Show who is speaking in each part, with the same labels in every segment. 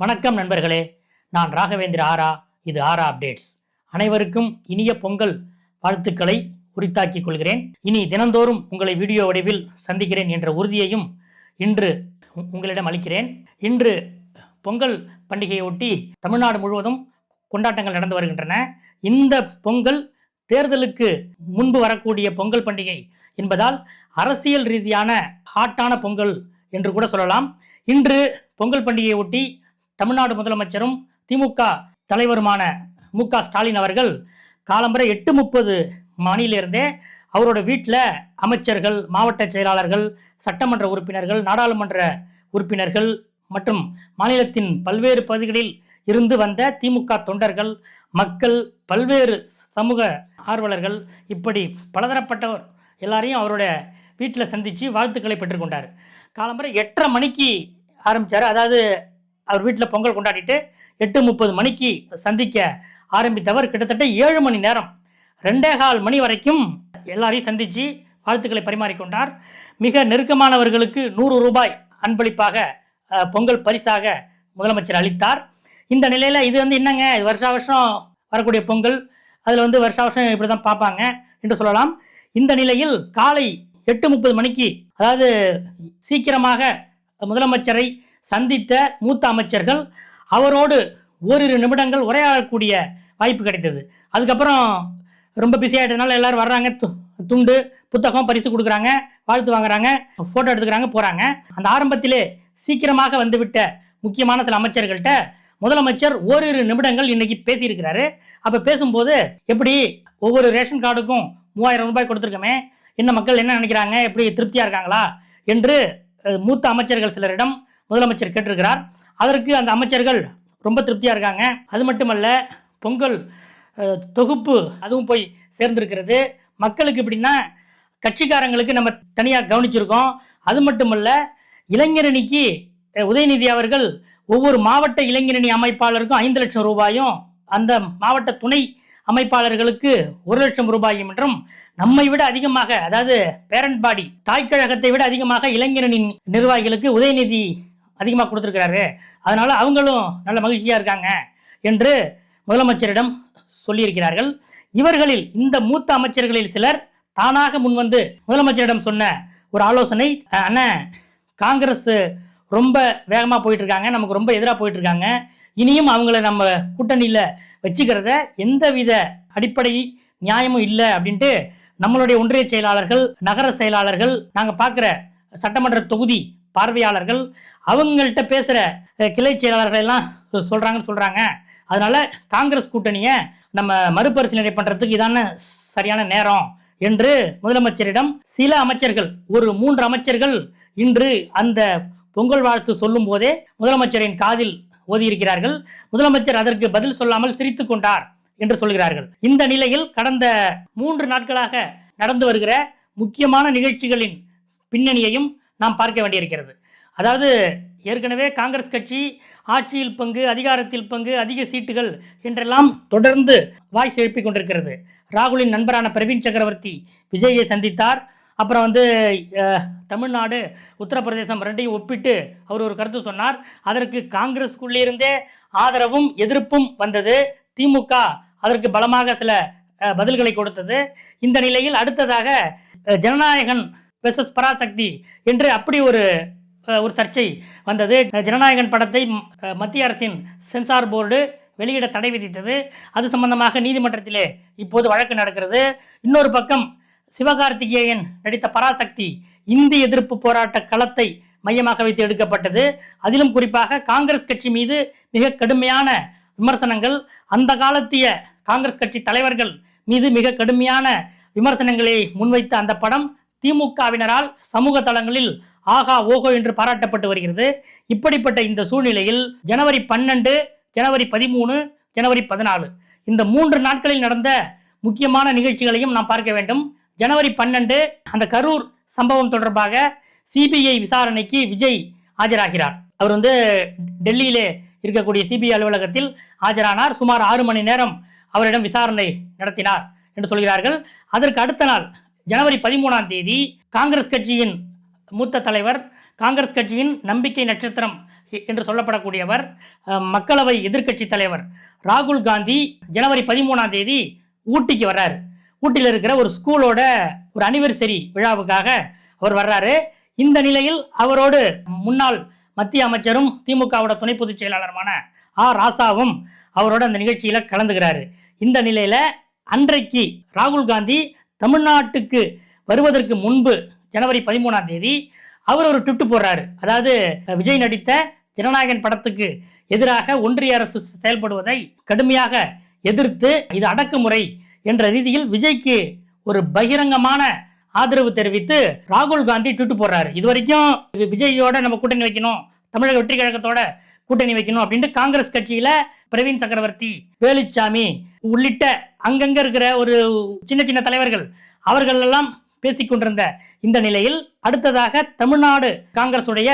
Speaker 1: வணக்கம் நண்பர்களே. நான் ராகவேந்திர ஆரா. இது ஆரா அப்டேட்ஸ். அனைவருக்கும் இனிய பொங்கல் வாழ்த்துக்களை உரித்தாக்கிக் கொள்கிறேன். இனி தினந்தோறும் உங்களை வீடியோ வடிவில் சந்திக்கிறேன் என்ற உறுதியையும் இன்று உங்களிடம் அளிக்கிறேன். இன்று பொங்கல் பண்டிகையொட்டி தமிழ்நாடு முழுவதும் கொண்டாட்டங்கள் நடந்து வருகின்றன. இந்த பொங்கல் தேர்தலுக்கு முன்பு வரக்கூடிய பொங்கல் பண்டிகை என்பதால் அரசியல் ரீதியான ஹாட்டான பொங்கல் என்று கூட சொல்லலாம். இன்று பொங்கல் பண்டிகையை ஒட்டி தமிழ்நாடு முதலமைச்சரும் திமுக தலைவருமான மு க ஸ்டாலின் அவர்கள் காலம்பரை எட்டு முப்பது மணியிலிருந்தே அவரோட வீட்டில் அமைச்சர்கள் மாவட்ட செயலாளர்கள் சட்டமன்ற உறுப்பினர்கள் நாடாளுமன்ற உறுப்பினர்கள் மற்றும் மாநிலத்தின் பல்வேறு பகுதிகளில் இருந்து வந்த திமுக தொண்டர்கள் மக்கள் பல்வேறு சமூக ஆர்வலர்கள் இப்படி பலதரப்பட்டவர் எல்லாரையும் அவரோட வீட்டில் சந்தித்து வாழ்த்துக்களை பெற்றுக்கொண்டார் காலம்பரை எட்டரை மணிக்கு ஆரம்பித்தார் அதாவது அவர் வீட்டில் பொங்கல் கொண்டாடிட்டு எட்டு முப்பது மணிக்கு சந்திக்க ஆரம்பித்தவர் கிட்டத்தட்ட ஏழு மணி நேரம். ரெண்டே கால் மணி வரைக்கும் எல்லாரையும் சந்தித்து வாழ்த்துக்களை பரிமாறிக்கொண்டார். மிக நெருக்கமானவர்களுக்கு நூறு ரூபாய் அன்பளிப்பாக பொங்கல் பரிசாக முதலமைச்சர் அளித்தார். இந்த நிலையில் இது வந்து என்னங்க? இது வருஷா வருஷம் வரக்கூடிய பொங்கல். அதில் வந்து வருஷா வருஷம் இப்படி தான் பார்ப்பாங்க என்று சொல்லலாம். இந்த நிலையில் காலை எட்டு முப்பது மணிக்கு அதாவது சீக்கிரமாக முதலமைச்சரை சந்தித்த மூத்த அமைச்சர்கள் அவரோடு ஓரிரு நிமிடங்கள் உரையாடக்கூடிய வாய்ப்பு கிடைத்தது. அதுக்கப்புறம் ரொம்ப பிஸி ஆகிட்டதுனால எல்லாரும் வர்றாங்க. து- துண்டு புத்தகம் பரிசு கொடுக்குறாங்க வாழ்த்து வாங்குறாங்க ஃபோட்டோ எடுத்துக்கிறாங்க போகிறாங்க அந்த ஆரம்பத்திலே சீக்கிரமாக வந்துவிட்ட முக்கியமான சில அமைச்சர்கள்ட்ட முதலமைச்சர் ஓரிரு நிமிடங்கள் இன்னைக்கு பேசியிருக்கிறாரு. அப்போ பேசும்போது எப்படி ஒவ்வொரு ரேஷன் கார்டுக்கும் மூவாயிரம் ரூபாய் கொடுத்துருக்கோமே என்ன மக்கள் என்ன நினைக்கிறாங்க எப்படி திருப்தியாக இருக்காங்களா என்று மூத்த அமைச்சர்கள் சிலரிடம் முதலமைச்சர் கேட்டிருக்கிறார். அதற்கு அந்த அமைச்சர்கள் ரொம்ப திருப்தியாக இருக்காங்க. அது மட்டுமல்ல பொங்கல் தொகுப்பு அதுவும் போய் சேர்ந்திருக்கிறது. மக்களுக்கு எப்படின்னா கட்சிக்காரங்களுக்கு நம்ம தனியாக கவனிச்சிருக்கோம். அது மட்டுமல்ல இளைஞரணிக்கு உதயநிதி அவர்கள் ஒவ்வொரு மாவட்ட இளைஞரணி அமைப்பாளருக்கும் ஐந்து லட்சம் ரூபாயும் அந்த மாவட்ட துணை அமைப்பாளர்களுக்கு ஒரு லட்சம் ரூபாயும் என்றும் நம்மை விட அதிகமாக அதாவது பேரண்ட் பாடி தாய்க்கழகத்தை விட அதிகமாக இளைஞரணி நிர்வாகிகளுக்கு உதயநிதி அதிகமாக கொடுத்துருக்கிறாரு. அதனால் அவங்களும் நல்ல மகிழ்ச்சியாக இருக்காங்க என்று முதலமைச்சரிடம் சொல்லியிருக்கிறார்கள். இவர்களில் இந்த மூத்த அமைச்சர்களில் சிலர் தானாக முன்வந்து முதலமைச்சரிடம் சொன்ன ஒரு ஆலோசனை "அஹ், அண்ணன் காங்கிரஸ் ரொம்ப வேகமாக போயிட்டு இருக்காங்க நமக்கு ரொம்ப எதிராக போயிட்டு இருக்காங்க இனியும் அவங்கள நம்ம கூட்டணியில் வச்சுக்கிறத எந்தவித அடிப்படை நியாயமும் இல்லை அப்படின்ட்டு நம்மளுடைய ஒன்றிய செயலாளர்கள் நகர செயலாளர்கள் நாங்கள் பார்க்குற சட்டமன்ற தொகுதி பார்வையாளர்கள் அவங்கள்ட்ட பேசுகிற கிளை செயலாளர்கள் எல்லாம் சொல்கிறாங்கன்னு சொல்கிறாங்க அதனால் காங்கிரஸ் கூட்டணியை நம்ம மறுபரிசீலனை பண்ணுறதுக்கு இதான சரியான நேரம் என்று முதலமைச்சரிடம் சில அமைச்சர்கள் ஒரு மூன்று அமைச்சர்கள் இன்று அந்த பொங்கல் வாழ்த்து சொல்லும் போதே முதலமைச்சரின் காதில் ஓதியிருக்கிறார்கள். முதலமைச்சர் அதற்கு பதில் சொல்லாமல் சிரித்து கொண்டார் என்று சொல்கிறார்கள். இந்த நிலையில் கடந்த மூன்று நாட்களாக நடந்து வருகிற முக்கியமான நிகழ்ச்சிகளின் பின்னணியையும் நாம் பார்க்க வேண்டியிருக்கிறது. அதாவது ஏற்கனவே காங்கிரஸ் கட்சி ஆட்சியில் பங்கு அதிகாரத்தில் பங்கு அதிக சீட்டுகள் என்றெல்லாம் தொடர்ந்து வாய்ஸ் எழுப்பி கொண்டிருக்கிறது. ராகுலின் நண்பரான பிரவீன் சக்கரவர்த்தி விஜயை சந்தித்தார். அப்புறம் வந்து தமிழ்நாடு உத்தரப்பிரதேசம் ரெண்டையும் ஒப்பிட்டு அவர் ஒரு கருத்து சொன்னார். அதற்கு காங்கிரஸ்க்குள்ளே இருந்தே ஆதரவும் எதிர்ப்பும் வந்தது. திமுக அதற்கு பலமாக சில பதில்களை கொடுத்தது. இந்த நிலையில் அடுத்ததாக ஜனநாயகன் வெர்சஸ் பராசக்தி என்று அப்படி ஒரு ஒரு சர்ச்சை வந்தது. ஜனநாயகன் படத்தை மத்திய அரசின் சென்சார் போர்டு வெளியிட தடை விதித்தது. அது சம்பந்தமாக நீதிமன்றத்திலே இப்போது வழக்கு நடக்கிறது. இன்னொரு பக்கம் சிவகார்த்திகேயன் நடித்த பராசக்தி இந்தி எதிர்ப்பு போராட்ட களத்தை மையமாக வைத்து எடுக்கப்பட்டது. அதிலும் குறிப்பாக காங்கிரஸ் கட்சி மீது மிக கடுமையான விமர்சனங்கள் அந்த காலத்திய காங்கிரஸ் கட்சி தலைவர்கள் மீது மிக கடுமையான விமர்சனங்களை முன்வைத்த அந்த படம் திமுகவினரால் சமூக தளங்களில் ஆகா ஓகோ என்று பாராட்டப்பட்டு வருகிறது. இப்படிப்பட்ட இந்த சூழ்நிலையில் ஜனவரி பன்னெண்டு ஜனவரி பதிமூணு ஜனவரி பதினாலு இந்த மூன்று நாட்களில் நடந்த முக்கியமான நிகழ்ச்சிகளையும் நாம் பார்க்க வேண்டும். ஜனவரி பன்னெண்டு அந்த கரூர் சம்பவம் தொடர்பாக சிபிஐ விசாரணைக்கு விஜய் ஆஜராகிறார். அவர் வந்து டெல்லியிலே இருக்கக்கூடிய சிபிஐ அலுவலகத்தில் ஆஜரானார். சுமார் ஆறு மணி நேரம் அவரிடம் விசாரணை நடத்தினார் என்று சொல்கிறார்கள். அதற்கு அடுத்த நாள் ஜனவரி பதிமூணாம் தேதி காங்கிரஸ் கட்சியின் மூத்த தலைவர் காங்கிரஸ் கட்சியின் நம்பிக்கை நட்சத்திரம் என்று சொல்லப்படக்கூடியவர் மக்களவை எதிர்க்கட்சி தலைவர் ராகுல் காந்தி ஜனவரி பதிமூணாம் தேதி ஊட்டிக்கு வர்றாரு. ஊட்டியில் இருக்கிற ஒரு ஸ்கூலோட ஒரு அனிவர்சரி விழாவுக்காக அவர் வர்றாரு. இந்த நிலையில் அவரோடு முன்னாள் மத்திய அமைச்சரும் திமுகவோட துணை பொதுச் செயலாளருமான ஆ. ராசாவும் அவரோட அந்த நிகழ்ச்சியில் கலந்துகிறாரு இந்த நிலையில் அன்றைக்கு ராகுல் காந்தி தமிழ்நாட்டுக்கு வருவதற்கு முன்பு ஜனவரி பதிமூணாம் தேதி அவர் ஒரு ட்விட் போடுறாரு. அதாவது விஜய் நடித்த ஜனநாயகன் படத்துக்கு எதிராக ஒன்றிய அரசு செயல்படுவதை கடுமையாக எதிர்த்து இது அடக்குமுறை என்ற ரீதியில் விஜய்க்கு ஒரு பகிரங்கமான ஆதரவு தெரிவித்து ராகுல் காந்தி ட்விட்டு போடுறாரு. இது வரைக்கும் விஜயோட நம்ம கூட்டணி வைக்கணும் தமிழக வெற்றி கழகத்தோட கூட்டணி வைக்கணும் அப்படின்ட்டு காங்கிரஸ் கட்சியில பிரவீன் சக்கரவர்த்தி வேலுச்சாமி உள்ளிட்ட அங்கங்க இருக்கிற ஒரு சின்ன சின்ன தலைவர்கள் அவர்கள் எல்லாம் பேசிக்கொண்டிருந்த இந்த நிலையில் அடுத்ததாக தமிழ்நாடு காங்கிரசுடைய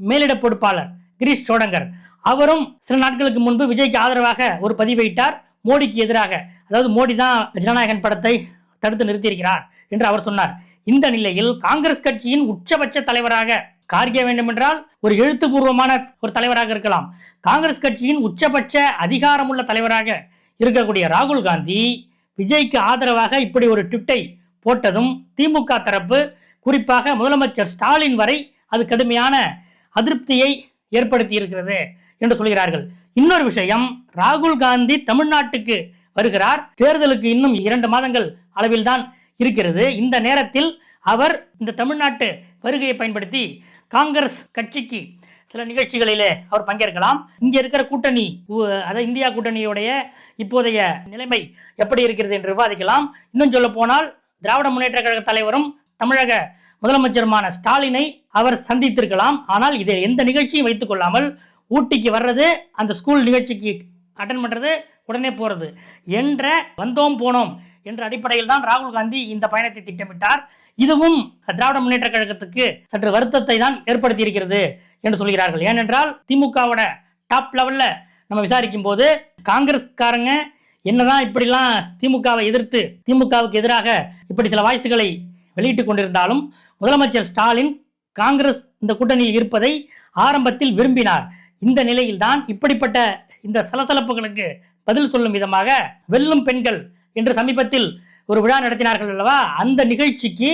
Speaker 1: மேலிட பொறுப்பாளர் கிரீஷ் சோடங்கர். அவரும் சில நாட்களுக்கு முன்பு விஜய்க்கு ஆதரவாக ஒரு பதிவிட்டார் மோடிக்கு எதிராக அதாவது மோடி தான் ஜனநாயகன் படத்தை தடுத்து நிறுத்தியிருக்கிறார் என்று அவர் சொன்னார். இந்த நிலையில் காங்கிரஸ் கட்சியின் உச்சபட்ச தலைவராக கார்கே வேண்டுமென்றால் ஒரு எழுத்துப்பூர்வமான ஒரு தலைவராக இருக்கலாம். காங்கிரஸ் கட்சியின் உச்சபட்ச அதிகாரமுள்ள தலைவராக இருக்கக்கூடிய ராகுல் காந்தி விஜய்க்கு ஆதரவாக இப்படி ஒரு ட்விட்டை போட்டதும் திமுக தரப்பு குறிப்பாக முதலமைச்சர் ஸ்டாலின் வரை அது கடுமையான அதிருப்தியை ஏற்படுத்தி இருக்கிறது என்று சொல்கிறார்கள். இன்னொரு விஷயம் ராகுல் காந்தி தமிழ்நாட்டுக்கு வருகிறார். தேர்தலுக்கு இன்னும் இரண்டு மாதங்கள் அளவில்தான் இருக்கிறது. இந்த நேரத்தில் அவர் இந்த தமிழ்நாட்டு வருகையை பயன்படுத்தி காங்கிரஸ் கட்சிக்கு சில நிகழ்ச்சிகளிலே அவர் பங்கேற்கலாம். இங்கே இருக்கிற கூட்டணி உ- அதாவது இந்தியா கூட்டணியுடைய இப்போதைய நிலைமை எப்படி இருக்கிறது என்று விவாதிக்கலாம். இன்னும் சொல்ல போனால் திராவிட முன்னேற்ற கழக தலைவரும் தமிழக முதலமைச்சருமான ஸ்டாலினை அவர் சந்தித்திருக்கலாம். ஆனால் இதை எந்த நிகழ்ச்சியும் வைத்துக் கொள்ளாமல் ஊட்டிக்கு வர்றது அந்த ஸ்கூல் நிகழ்ச்சிக்கு அட்டன் பண்ணுறது உடனே போகிறது என்ற வந்தோம் போனோம். என்ற அடிப்படையில் தான் ராகுல் காந்தி இந்த பயணத்தை திட்டமிட்டார். இதுவும் திராவிட முன்னேற்ற கழகத்துக்கு சற்று வருத்தத்தை தான் ஏற்படுத்தி இருக்கிறது என்று சொல்கிறார்கள். ஏனென்றால் திமுகவோட டாப் லெவலில் நம்ம விசாரிக்கும் போது காங்கிரஸ்காரங்க என்னதான் இப்படிலாம் திமுகவை எதிர்த்து திமுகவுக்கு எதிராக இப்படி சில வாய்ஸுகளை வெளியிட்டு கொண்டிருந்தாலும் முதலமைச்சர் ஸ்டாலின் காங்கிரஸ் இந்த கூட்டணியில் இருப்பதை ஆரம்பத்தில் விரும்பினார். இந்த நிலையில்தான் இப்படிப்பட்ட இந்த சலசலப்புகளுக்கு பதில் சொல்லும் விதமாக வெல்லும் பெண்கள் என்று சமீபத்தில் ஒரு விழா நடத்தினார்கள் அல்லவா? அந்த நிகழ்ச்சிக்கு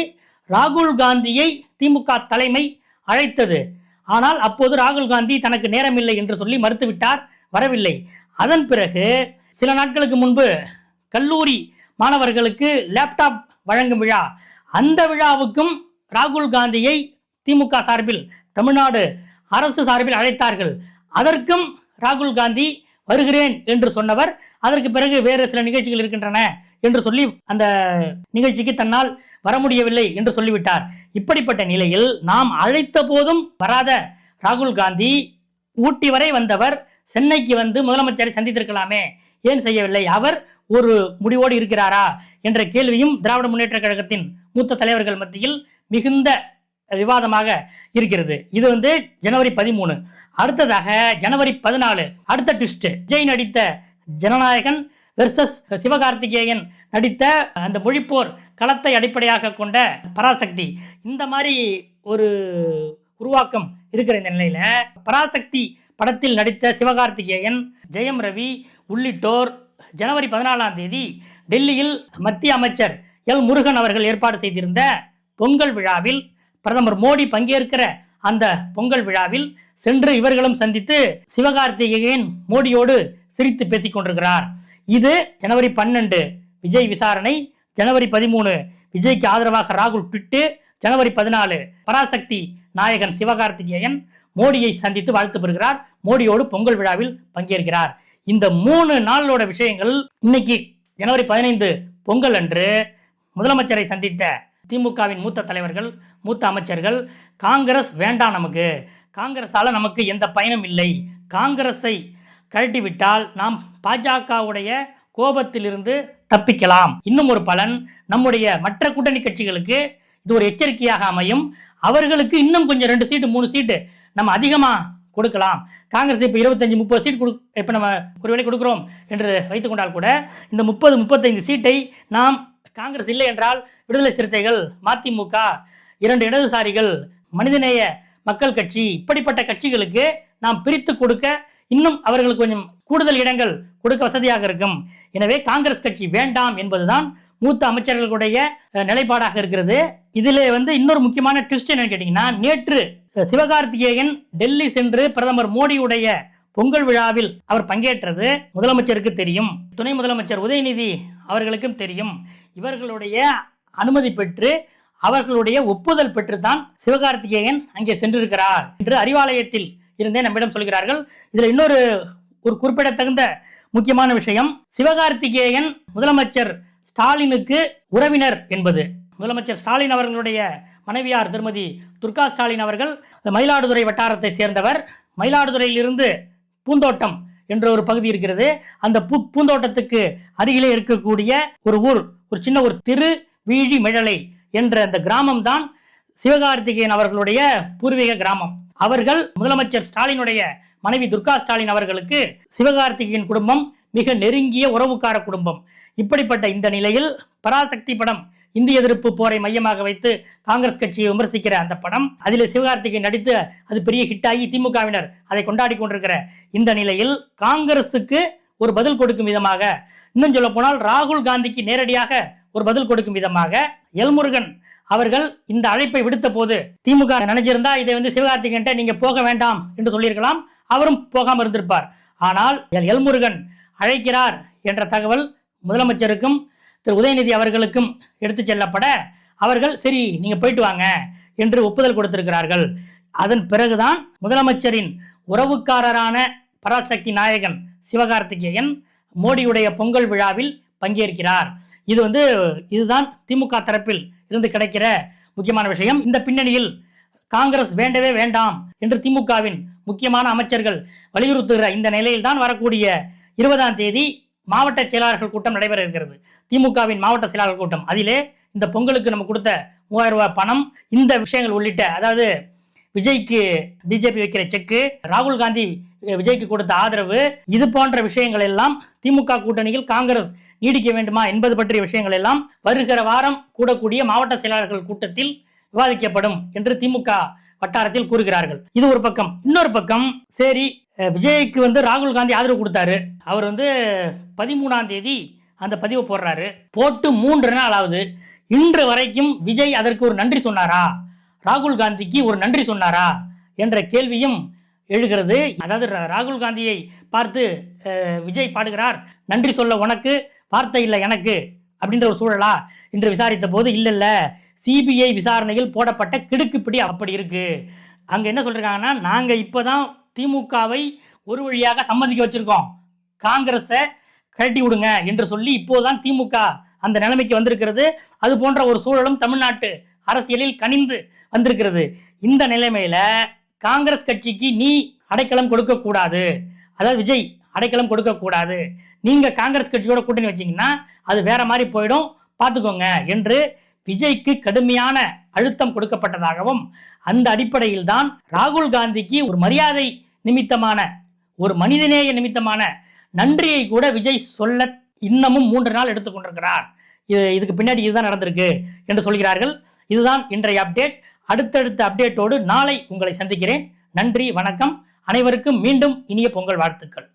Speaker 1: ராகுல் காந்தியை திமுக தலைமை அழைத்தது. ஆனால் அப்போது ராகுல் காந்தி தனக்கு நேரமில்லை என்று சொல்லி மறுத்துவிட்டார் வரவில்லை. அதன் பிறகு சில நாட்களுக்கு முன்பு கல்லூரி மாணவர்களுக்கு லேப்டாப் வழங்கும் விழா. அந்த விழாவுக்கும் ராகுல் காந்தியை திமுக சார்பில் தமிழ்நாடு அரசு சார்பில் அழைத்தார்கள். அதற்கும் ராகுல் காந்தி வருகிறேன் என்று சொன்னவர் அதற்கு பிறகு வேறு சில நிகழ்ச்சிகள் இருக்கின்றன என்று சொல்லி அந்த நிகழ்ச்சிக்கு தன்னால் வர முடியவில்லை என்று சொல்லிவிட்டார். இப்படிப்பட்ட நிலையில் நாம் அழைத்த போதும் வராத ராகுல் காந்தி ஊட்டி வரை வந்தவர் சென்னைக்கு வந்து முதலமைச்சரை சந்தித்திருக்கலாமே. ஏன் செய்யவில்லை? அவர் ஒரு முடிவோடு இருக்கிறாரா? என்ற கேள்வியும் திராவிட முன்னேற்ற கழகத்தின் மூத்த தலைவர்கள் மத்தியில் மிகுந்த விவாதமாக இருக்கிறது. இது வந்து ஜனவரி பதிமூணு. அடுத்ததாக ஜனவரி பதினாலு. அடுத்த ட்விஸ்ட் விஜய் நடித்த ஜனநாயகன் வெர்சஸ் சிவகார்த்திகேயன் நடித்த அந்த மொழிப்போர் களத்தை அடிப்படையாக கொண்ட பராசக்தி. இந்த மாதிரி ஒரு உருவாக்கம் இருக்கிற இந்த நிலையில் பராசக்தி படத்தில் நடித்த சிவகார்த்திகேயன் ஜெயம் ரவி உள்ளிட்டோர் ஜனவரி பதினாலாம் தேதி டெல்லியில் மத்திய அமைச்சர் எல் முருகன் அவர்கள் ஏற்பாடு செய்திருந்த பொங்கல் விழாவில் பிரதமர் மோடி பங்கேற்கிற அந்த பொங்கல் விழாவில் சென்று இவர்களும் சந்தித்து சிவகார்த்திகேயன் மோடியோடு சிரித்து பேசிக் கொண்டிருக்கிறார். இது ஜனவரி பன்னெண்டு. விஜய் விசாரணை ஜனவரி பதிமூணு. விஜய்க்கு ஆதரவாக ராகுல் ட்விட்டு ஜனவரி பதினாலு. பராசக்தி நாயகன் சிவகார்த்திகேயன் மோடியை சந்தித்து வாழ்த்து பெறுகிறார். மோடியோடு பொங்கல் விழாவில் பங்கேற்கிறார். இந்த மூணு நாளோட விஷயங்கள் இன்னைக்கு ஜனவரி பதினைந்து பொங்கல் அன்று முதலமைச்சரை சந்தித்த திமுகவின் மூத்த தலைவர்கள் மூத்த அமைச்சர்கள் காங்கிரஸ் வேண்டாம் நமக்கு. காங்கிரஸால் நமக்கு எந்த பயனும் இல்லை. காங்கிரஸை கழட்டிவிட்டால் நாம் பாஜகவுடைய கோபத்திலிருந்து தப்பிக்கலாம். இன்னும் ஒரு பலன் நம்முடைய மற்ற கூட்டணி கட்சிகளுக்கு இது ஒரு எச்சரிக்கையாக அமையும். அவர்களுக்கு இன்னும் கொஞ்சம் ரெண்டு சீட்டு மூணு சீட்டு நம்ம அதிகமாக கொடுக்கலாம். காங்கிரஸ் இப்போ இருபத்தஞ்சி முப்பது சீட் கொடு இப்போ நம்ம ஒருவேளை கொடுக்குறோம் என்று வைத்துக்கொண்டால் கூட இந்த முப்பது முப்பத்தைந்து சீட்டை நாம் காங்கிரஸ் இல்லை என்றால் விடுதலை சிறுத்தைகள் மதிமுக இரண்டு இடதுசாரிகள் மனிதநேய மக்கள் கட்சி இப்படிப்பட்ட கட்சிகளுக்கு நாம் பிரித்து கொடுக்க இன்னும் அவர்களுக்கு கொஞ்சம் கூடுதல் இடங்கள் கொடுக்க வசதியாக இருக்கும். எனவே காங்கிரஸ் கட்சி வேண்டாம் என்பதுதான் மூத்த அமைச்சர்களுடைய நிலைப்பாடாக இருக்கிறது. இதில் வந்து இன்னொரு முக்கியமான ட்விஸ்ட் என்னன்னு கேட்டீங்கன்னா நேற்று சிவகார்த்திகேயன் டெல்லி சென்று பிரதமர் மோடியுடைய பொங்கல் விழாவில் அவர் பங்கேற்றது. முதலமைச்சருக்கு தெரியும். துணை முதலமைச்சர் உதயநிதி அவர்களுக்கும் தெரியும். இவர்களுடைய அனுமதி பெற்று அவர்களுடைய ஒப்புதல் பெற்றுத்தான் சிவகார்த்திகேயன் அங்கே சென்றிருக்கிறார். என்று அறிவாலயத்தில் இருந்தே நம்மிடம் சொல்கிறார்கள். இதுல இன்னொரு ஒரு குறிப்பிடத்தகுந்த முக்கியமான விஷயம் சிவகார்த்திகேயன் முதலமைச்சர் ஸ்டாலினுக்கு உறவினர் என்பது. முதலமைச்சர் ஸ்டாலின் அவர்களுடைய மனைவியார் திருமதி துர்கா ஸ்டாலின் அவர்கள் மயிலாடுதுறை வட்டாரத்தை சேர்ந்தவர். மயிலாடுதுறையிலிருந்து பூந்தோட்டம் என்ற ஒரு பகுதி இருக்கிறது. அந்த பூ பூந்தோட்டத்துக்கு அருகிலே இருக்கக்கூடிய ஒரு ஊர் ஒரு சின்ன ஒரு திரு வீழி மிழலை என்ற அந்த கிராமம்தான் சிவகார்த்திகேயன் அவர்களுடைய பூர்வீக கிராமம். அவர்கள் முதலமைச்சர் ஸ்டாலினுடைய மனைவி துர்கா ஸ்டாலின் அவர்களுக்கு சிவகார்த்திகேயன் குடும்பம் மிக நெருங்கிய உறவுக்கார குடும்பம். இப்படிப்பட்ட இந்த நிலையில் பராசக்தி படம் இந்திய எதிர்ப்பு போரை மையமாக வைத்து காங்கிரஸ் கட்சியை விமர்சிக்கிற அந்த படம் அதில் சிவகார்த்திகேயன் நடித்து அது பெரிய ஹிட்டாகி திமுகவினர் அதை கொண்டாடி கொண்டிருக்கிற இந்த நிலையில் காங்கிரஸுக்கு ஒரு பதில் கொடுக்கும் விதமாக இன்னும் சொல்ல போனால் ராகுல் காந்திக்கு நேரடியாக ஒரு பதில் கொடுக்கும் விதமாக எல்முருகன் அவர்கள் இந்த அழைப்பை விடுத்த போது திமுக நினைச்சிருந்தா இதை வந்து சிவகார்த்திகேயன்ட்ட நீங்க போக வேண்டாம் என்று சொல்லியிருக்கலாம். அவரும் போகாமல் இருந்திருப்பார். ஆனால் எல். எல்முருகன் அழைக்கிறார் என்ற தகவல் முதலமைச்சருக்கும் திரு. உதயநிதி அவர்களுக்கும் எடுத்துச் செல்லப்பட அவர்கள் சரி நீங்க போயிட்டு வாங்க என்று ஒப்புதல் கொடுத்திருக்கிறார்கள். அதன் பிறகுதான் முதலமைச்சரின் உறவுக்காரரான பராசக்தி நாயகன் சிவகார்த்திகேயன் மோடியுடைய பொங்கல் விழாவில் பங்கேற்கிறார். இது வந்து இதுதான் திமுக தரப்பில் இருந்து கிடைக்கிற முக்கியமான விஷயம். இந்த பின்னணியில் காங்கிரஸ் வேண்டவே வேண்டாம் என்று திமுகவின் முக்கியமான அமைச்சர்கள் வலியுறுத்துகிற இந்த நிலையில்தான் வரக்கூடிய இருபதாம் தேதி மாவட்ட செயலாளர்கள் கூட்டம் நடைபெற இருக்கிறது. திமுகவின் மாவட்ட செயலாளர் கூட்டம். அதிலே இந்த பொங்கலுக்கு நம்ம கொடுத்த மூவாயிரம் ரூபாய் பணம் இந்த விஷயங்கள் உள்ளிட்ட அதாவது விஜய்க்கு பிஜேபி வைக்கிற செக்கு ராகுல் காந்தி விஜய்க்கு கொடுத்த ஆதரவு இது போன்ற விஷயங்கள் எல்லாம் திமுக கூட்டணியில் காங்கிரஸ் நீடிக்க வேண்டுமா என்பது பற்றிய விஷயங்கள் எல்லாம் வருகிற வாரம் கூடக்கூடிய மாவட்ட செயலாளர்கள் கூட்டத்தில் விவாதிக்கப்படும் என்று திமுக வட்டாரத்தில் கூறுகிறார்கள். இது ஒரு பக்கம். இன்னொரு பக்கம் சரி விஜய்க்கு வந்து ராகுல் காந்தி ஆதரவு கொடுத்தாரு. அவர் வந்து பதிமூணாம் தேதி அந்த பதிவை போடுறாரு. போட்டு மூன்று நாள் ஆகுது. இன்று வரைக்கும் விஜய் அதற்கு ஒரு நன்றி சொன்னாரா? ராகுல் காந்திக்கு ஒரு நன்றி சொன்னாரா? என்ற கேள்வியும் எழுகிறது. அதாவது ராகுல் காந்தியை பார்த்து விஜய் பாடுகிறார். நன்றி சொல்ல உனக்கு வார்த்தை இல்லை எனக்கு அப்படின்ற ஒரு சூழலா என்று விசாரித்த போது இல்லை இல்லை சிபிஐ விசாரணையில் போடப்பட்ட கிடுக்குப்பிடி அப்படி இருக்கு. அங்கே என்ன சொல்லியிருக்காங்கன்னா நாங்கள் இப்போ தான் திமுகவை ஒரு வழியாக சம்மதிக்க வச்சுருக்கோம். காங்கிரஸை கழட்டி விடுங்க என்று சொல்லி இப்போதான் திமுக அந்த நிலைமைக்கு வந்திருக்கிறது. அது போன்ற ஒரு சூழலும் தமிழ்நாட்டு அரசியலில் கனிந்து வந்திருக்கிறது. இந்த நிலைமையில காங்கிரஸ் கட்சிக்கு நீ அடைக்கலம் கொடுக்கக்கூடாது. அதாவது விஜய் அடைக்கலம் கொடுக்கக்கூடாது. நீங்கள் நீங்க காங்கிரஸ் கட்சியோட கூட்டணி வச்சீங்கன்னா அது வேற மாதிரி போயிடும். பார்த்துக்கோங்க. என்று விஜய்க்கு கடுமையான அழுத்தம் கொடுக்கப்பட்டதாகவும் அந்த அடிப்படையில் தான் ராகுல் காந்திக்கு ஒரு மரியாதை நிமித்தமான ஒரு மனிதநேய நிமித்தமான நன்றியை கூட விஜய் சொல்ல இன்னமும் மூன்று நாள் எடுத்துக்கொண்டிருக்கிறார் இது இதுக்கு பின்னாடி இதுதான் நடந்திருக்கு என்று சொல்கிறார்கள். இதுதான் இன்றைய அப்டேட் அடுத்தடுத்த அப்டேட்டோடு நாளை உங்களை சந்திக்கிறேன். நன்றி வணக்கம். அனைவருக்கும் மீண்டும் இனிய பொங்கல் வாழ்த்துக்கள்.